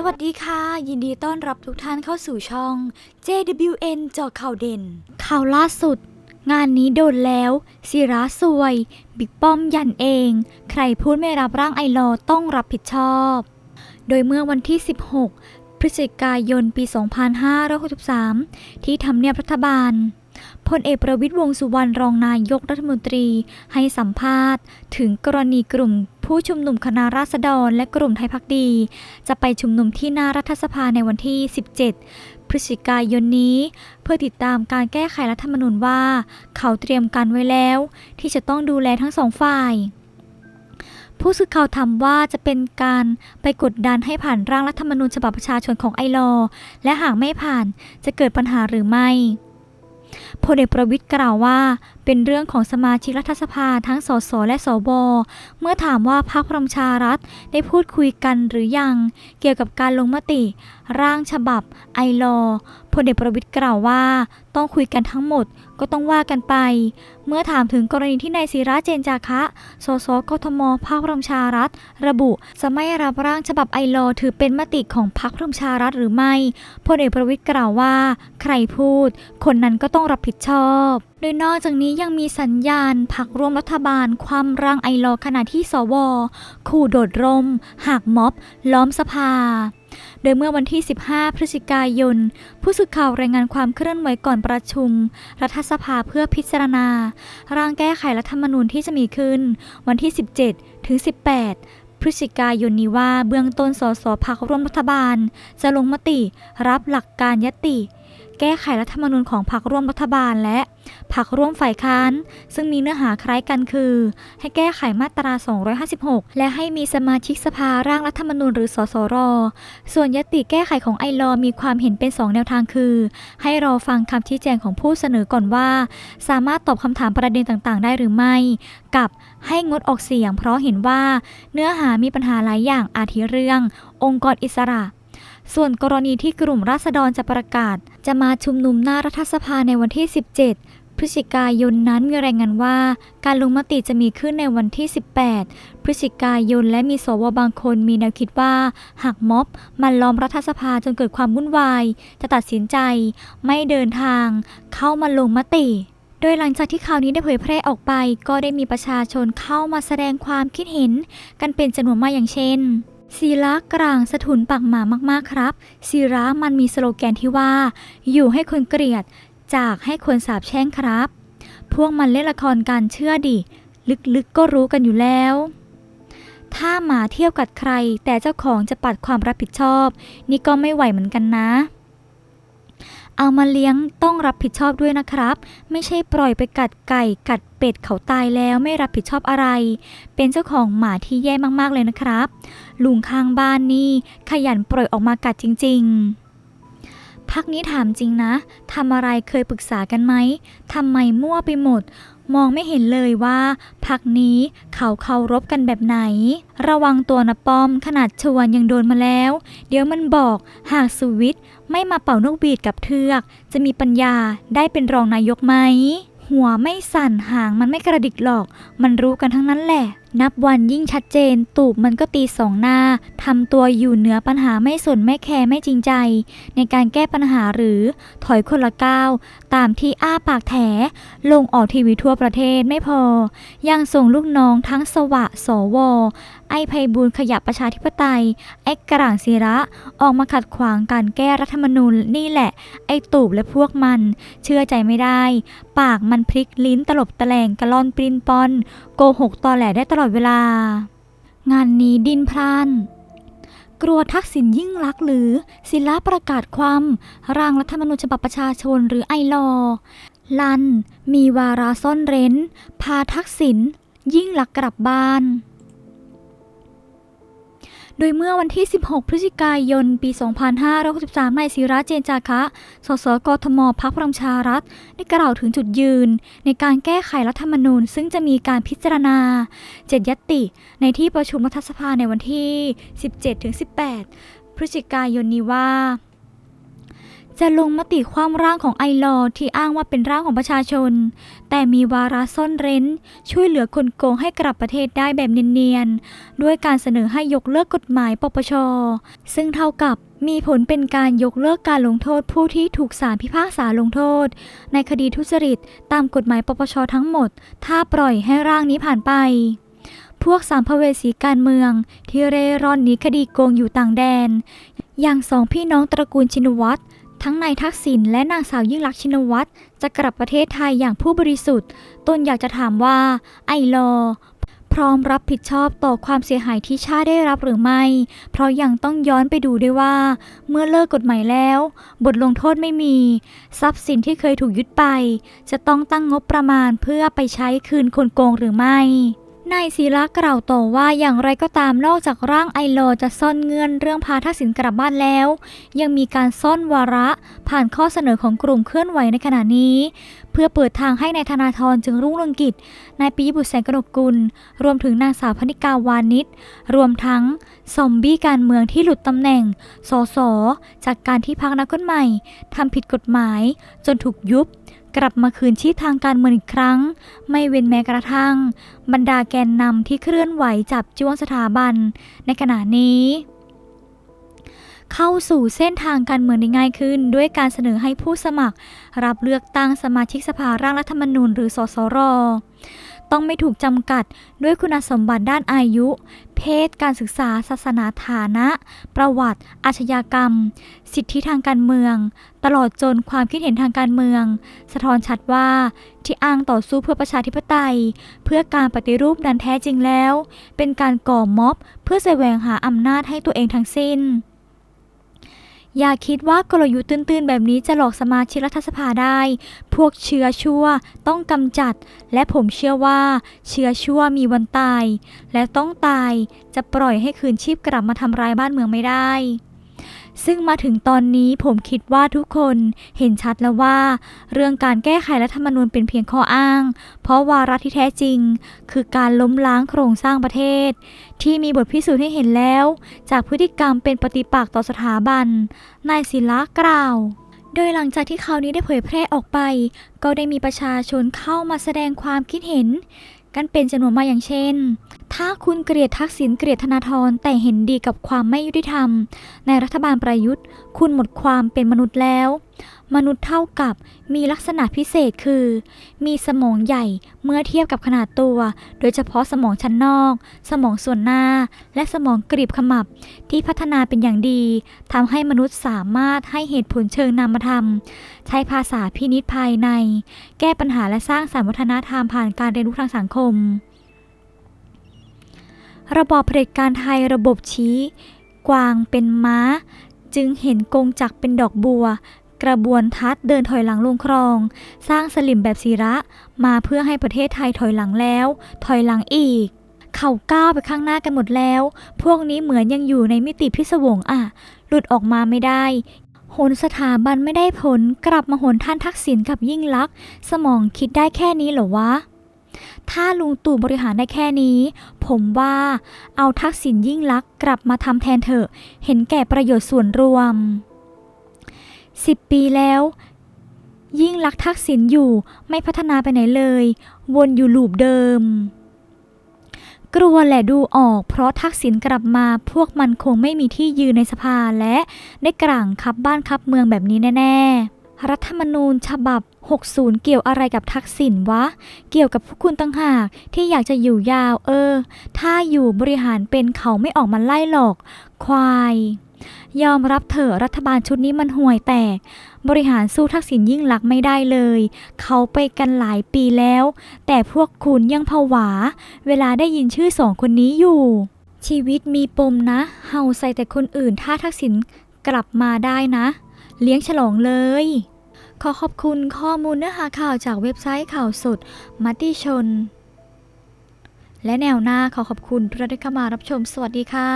สวัสดีค่ะ ยินดีต้อนรับทุกท่านเข้าสู่ช่อง JWN เจาะข่าวเด่น ข่าวล่าสุด งานนี้โดนแล้วศิระซวย บิ๊กป้อมยันเอง ใครพูดไม่รับร่างไอลอต้องรับผิดชอบ โดยเมื่อวันที่ 16 พฤศจิกายนปี 2563 ที่ทำเนียบรัฐบาลพลเอกประวิตยวงสุวรรณรองนายกรัฐมนตรีให้สัมภาษณ์ ถึงกรณีกลุ่ม ผู้ชุมนุมคณะราษฎรและกลุ่มไทยพักดี จะไปชุมนุมที่หน้ารัฐสภาในวันที่ 17 พฤศจิกายนนี้ เพื่อติดตามการแก้ไขรัฐธรรมนูญว่า เขาเตรียมการไว้แล้ว ที่จะต้องดูแลทั้งสองฝ่ายผู้สื่อข่าวถามว่าจะเป็นการไปกดดันให้ผ่านร่างรัฐธรรมนูญฉบับประชาชนของไอลอว์และหากไม่ผ่านจะเกิดปัญหาหรือไม่พลเอกประวิตยกล่าวว่า เป็นเรื่องของสมาชิกรัฐสภาทั้งสสและสวเมื่อถามว่าพรรคพลังชารัฐได้พูดคุยกันหรือยัง เกี่ยวกับการลงมติ ร่างฉบับ ไอลอพลเอกประวิตยกล่าวว่าต้องคุยกันทั้งหมดก็ต้องว่ากันไป เมื่อถามถึงกรณีที่นายศิระเจนจาคะ สสกทมพรรคพลังชารัฐ ระบุจะไม่รับร่างฉบับไอลอถือเป็นมติของพรรคพลังชารัฐหรือไม่พลเอกประวิตยกล่าวว่า ใครพูด คนนั้นก็ต้องรับผิดชอบ โดยนอกจากนี้ยังมีสัญญาณพักร่วมรัฐบาลความร่างไอลอขณะที่สว ขู่โดดร่ม หากม็อบ ล้อมสภา โดยเมื่อวันที่ 15 พฤศจิกายน ผู้สื่อข่าวรายงานความเคลื่อนไหวก่อนประชุม รัฐสภาเพื่อพิจารณา ร่างแก้ไขรัฐธรรมนูญที่จะมีขึ้น วันที่ 17 ถึง 18พฤศจิกายนนี้ว่าเบื้องต้นสสพักร่วมรัฐบาล จะลงมติรับหลักการยติ แก้ไขรัฐธรรมนูญของพรรคร่วมรัฐบาลและพรรคร่วมฝ่ายค้าน ซึ่งมีเนื้อหาคล้ายกันคือ ให้แก้ไขมาตรา 256 และให้มีสมาชิกสภาร่างรัฐธรรมนูญหรือ สสร ส่วนยติแก้ไขของไอรอมีความเห็นเป็น 2 แนวทางคือ ให้รอฟังคำชี้แจงของผู้เสนอก่อนว่า สามารถตอบคำถามประเด็นต่างๆ ได้หรือไม่ กับให้งดออกเสียง เพราะเห็นว่า เนื้อหามีปัญหาหลายอย่างอาทิเรื่อง องค์กรอิสระ ส่วนกรณีที่กลุ่มราษฎรจะประกาศ จะมาชุมนุมหน้ารัฐสภาในวันที่ 17 พฤศจิกายนนั้นมีรายงานว่า การลงมติจะมีขึ้นในวันที่ 18 พฤศจิกายนและมีสวบางคนมีแนวคิดว่า หากม็อบมันล้อมรัฐสภาจนเกิดความวุ่นวาย จะตัดสินใจ ไม่เดินทาง เข้ามาลงมติโดยหลังจากที่ข่าวนี้ได้เผยแพร่ออกไป ก็ได้มีประชาชนเข้ามาแสดงความคิดเห็น กันเป็นจำนวนมากอย่างเช่น ศิระกลางสะทุนปากหมามากๆครับศิระมันมีสโลแกนที่ว่า อยู่ให้คนเกลียด จากให้คนสาบแช่งครับ พวกมันเล่นละครกันเชื่อดิ ลึกๆก็รู้กันอยู่แล้ว ถ้าหมาเที่ยวกัดใคร แต่เจ้าของจะปัดความรับผิดชอบ นี่ก็ไม่ไหวเหมือนกันนะ เอามาเลี้ยงต้องรับผิดชอบด้วยนะครับ ไม่ใช่ปล่อยไปกัดไก่ กัดเป็ดเขาตายแล้วไม่รับผิดชอบอะไร เป็นเจ้าของหมาที่แย่มากๆเลยนะครับ ลุงข้างบ้านนี่ ขยันปล่อยออกมากัดจริง ๆ พักนี้ถามจริงนะทำอะไรเคยปรึกษากันไหมทำไมมั่วไปหมด มองไม่เห็นเลยว่าพักนี้เขาเคารพกันแบบไหน ระวังตัวนะป้อมขนาดชวนยังโดนมาแล้ว เดี๋ยวมันบอกหากสุวิทย์ไม่มาเป่านกบีดกับเทือก จะมีปัญญาได้เป็นรองนายกไหมหัวไม่สั่นหางมันไม่กระดิกหรอก มันรู้กันทั้งนั้นแหละ นับวันยิ่งชัดเจน ตูบมันก็ตีสองหน้าทำตัวอยู่เหนือปัญหาไม่สนไม่แคร์ไม่จริงใจ ในการแก้ปัญหาหรือถอยคนละก้าวตามที่อ้าปากแถ ลงออกทีวีทั่วประเทศไม่พอ ยังส่งลูกน้องทั้งสวะสว ไอ้ไพบูลขยับประชาธิปไตย ไอ้กระหล่างศิระออกมาขัดขวางการแก้รัฐธรรมนูญนี่แหละ ไอ้ตูบและพวกมัน เชื่อใจไม่ได้ ปากมันพลิกลิ้นตลบตะแลงกระล่อนปรินปอน โกหกตอแหลได้ตลอดเวลา งานนี้ดินพลานกลัวทักษิณยิ่งลักหรือ ศิลาประกาศความร่างรัฐธรรมนูญฉบับประชาชนหรือไอลอ ลัน มีวาราซ่อนเร้น พาทักษิณยิ่งลักกลับบ้าน โดยเมื่อวันที่ 16 พฤศจิกายน ปี 2563นายศิระเจนจาคะ สสกทมพักพลังชารัฐ ได้กล่าวถึงจุดยืน ในการแก้ไขรัฐธรรมนูญ ซึ่งจะมีการพิจารณาเจ็ดยตติ ในที่ประชุมรัฐสภาในวันที่ 17-18 พฤศจิกายนนี้ว่า จะลงมติความร่างของไอลอที่อ้างว่าเป็นร่างของประชาชน แต่มีวาระซ่อนเร้น ช่วยเหลือคนโกงให้กลับประเทศได้แบบเนียนๆ ด้วยการเสนอให้ยกเลิกกฎหมายปปช ซึ่งเท่ากับมีผลเป็นการยกเลิกการลงโทษผู้ที่ถูกศาลพิพากษาลงโทษ ในคดีทุจริตตามกฎหมายปปชทั้งหมด ถ้าปล่อยให้ร่างนี้ผ่านไปพวกสามภเวสีการเมือง ที่เร่ร่อนหนีคดีโกงอยู่ต่างแดน อย่างสองพี่น้องตระกูลชินวัตร ทั้งนายทักษิณและนางสาวยิ่งลักษณ์ชินวัตรจะกลับประเทศไทยอย่างผู้บริสุทธิ์ ตนอยากจะถามว่า ไอลอพร้อมรับผิดชอบต่อความเสียหายที่ชาติได้รับหรือไม่ เพราะยังต้องย้อนไปดูด้วยว่า เมื่อเลิกกฎหมายแล้ว บทลงโทษไม่มี ทรัพย์สินที่เคยถูกยึดไป จะต้องตั้งงบประมาณเพื่อไปใช้คืนคนโกงหรือไม่ นายศิระกล่าวต่อว่าอย่างไรก็ตามนอกจากร่างไอโลว์จะซ่อนเงื่อนเรื่องพาทักษิณกลับบ้านแล้ว ยังมีการซ่อนวาระผ่านข้อเสนอของกลุ่มเคลื่อนไหวในขณะนี้ เพื่อเปิดทางให้ในายธนาธรจึงรุ่งเรืองกิจนายปิยบุตรแสงกนกกุล รวมถึงนางสาวพนิกาวานิชรวมทั้งซอมบี้การเมืองที่หลุดตำแหน่งสสจากการที่พักนักก้นใหม่ทำผิดกฎหมาย จนถูกยุบ กลับมาคืนชีพทางการเมืองอีกครั้ง ไม่เว้นแม้กระทั่ง บรรดาแกนนำที่เคลื่อนไหวจับจ้วงสถาบัน ในขณะนี้เข้าสู่เส้นทางการเมืองได้ง่ายขึ้น ด้วยการเสนอให้ผู้สมัคร รับเลือกตั้งสมาชิกสภาร่างรัฐธรรมนูญหรือสสร ต้องไม่ถูกจำกัดด้วยคุณสมบัติด้านอายุ เพศ การศึกษา ศาสนาฐานะ ประวัติ อาชญากรรม สิทธิทางการเมือง ตลอดจนความคิดเห็นทางการเมือง สะท้อนชัดว่าที่อ้างต่อสู้เพื่อประชาธิปไตย เพื่อการปฏิรูปนั้นแท้จริงแล้ว เป็นการก่อม็อบ เพื่อแสวงหาอำนาจให้ตัวเองทั้งสิ้น อย่าคิดว่ากลยุทธ์ตื้นๆ แบบนี้จะหลอกสมาชิกรัฐสภาได้ พวกเชื้อชั่วต้องกำจัด และผมเชื่อว่าเชื้อชั่วมีวันตาย และต้องตายจะปล่อยให้คืนชีพกลับมาทำร้ายบ้านเมืองไม่ได้ ซึ่งมาถึงตอนนี้ผมคิดว่าทุกคนเห็นชัดแล้วว่า เรื่องการแก้ไขรัฐธรรมนูญเป็นเพียงข้ออ้าง เพราะวาระที่แท้จริง คือการล้มล้างโครงสร้างประเทศ ที่มีบทพิสูจน์ให้เห็นแล้ว จากพฤติกรรมเป็นปฏิปักษ์ต่อสถาบัน นายศิละกล่าวโดยหลังจากที่ข่าวนี้ได้เผยแพร่ออกไป ก็ได้มีประชาชนเข้ามาแสดงความคิดเห็น กันเป็นจำนวนมากอย่างเช่น ถ้าคุณเกลียดทักษิณเกลียดธนาธรแต่เห็นดีกับความไม่ยุติธรรม ในรัฐบาลประยุทธ์ คุณหมดความเป็นมนุษย์แล้ว มนุษย์เท่ากับมีลักษณะพิเศษคือ มีสมองใหญ่เมื่อเทียบกับขนาดตัว โดยเฉพาะสมองชั้นนอก สมองส่วนหน้า และสมองกรีบขมับ ที่พัฒนาเป็นอย่างดีทำให้มนุษย์สามารถให้เหตุผลเชิงนามธรรม ใช้ภาษาพินิษภายใน แก้ปัญหาและสร้างสรรค์วัฒนธรรมผ่านการเรียนรู้ทางสังคม ระบอบเผด็จการไทยระบบชี้ กวางเป็นม้า จึงเห็นกงจักเป็นดอกบัว กระบวนทัศน์เดินถอยหลังลงคลอง สร้างสลิมแบบศีระ มาเพื่อให้ประเทศไทยถอยหลังแล้ว ถอยหลังอีก เขาก้าวไปข้างหน้ากันหมดแล้ว พวกนี้เหมือนยังอยู่ในมิติพิศวงอะ หลุดออกมาไม่ได้โหนสถาบันไม่ได้ผลกลับมาโหนท่านทักษิณกับยิ่งลักษณ์สมองคิดได้แค่นี้เหรอวะถ้าลุงตู่บริหารได้แค่นี้ ผมว่าเอาทักษิณยิ่งลักษณ์กลับมาทำแทนเถอะ เห็นแก่ประโยชน์ส่วนรวม 10ปีแล้ว ยิ่งลักทักษิณอยู่ไม่พัฒนาไปไหนเลย วนอยู่ลูปเดิม กลัวแหละดูออก เพราะทักษิณกลับมาพวกมันคงไม่มีที่ยืนในสภาและได้กลางคับบ้านคับเมืองแบบนี้แน่ ๆ รัฐธรรมนูญฉบับ 60 เกี่ยวอะไรกับทักษิณวะ เกี่ยวกับพวกคุณตั้งหากที่อยากจะอยู่ยาว เออ ถ้าอยู่บริหารเป็นเขาไม่ออกมาไล่หรอก ควาย ยอมรับเถอะรัฐบาลชุดนี้มันห่วยแตก บริหารสู้ทักษิณยิ่งหลักไม่ได้เลย เขาไปกันหลายปีแล้ว แต่พวกคุณยังผวา เวลาได้ยินชื่อสองคนนี้อยู่ ชีวิตมีปมนะ เฮาใส่แต่คนอื่นถ้าทักษิณกลับมาได้นะ เลี้ยงฉลองเลย ขอขอบคุณข้อมูลเนื้อหาข่าวจากเว็บไซต์ข่าวสดมัติชน และแนวหน้าขอขอบคุณทุกท่านที่เข้ามารับชมสวัสดีค่ะ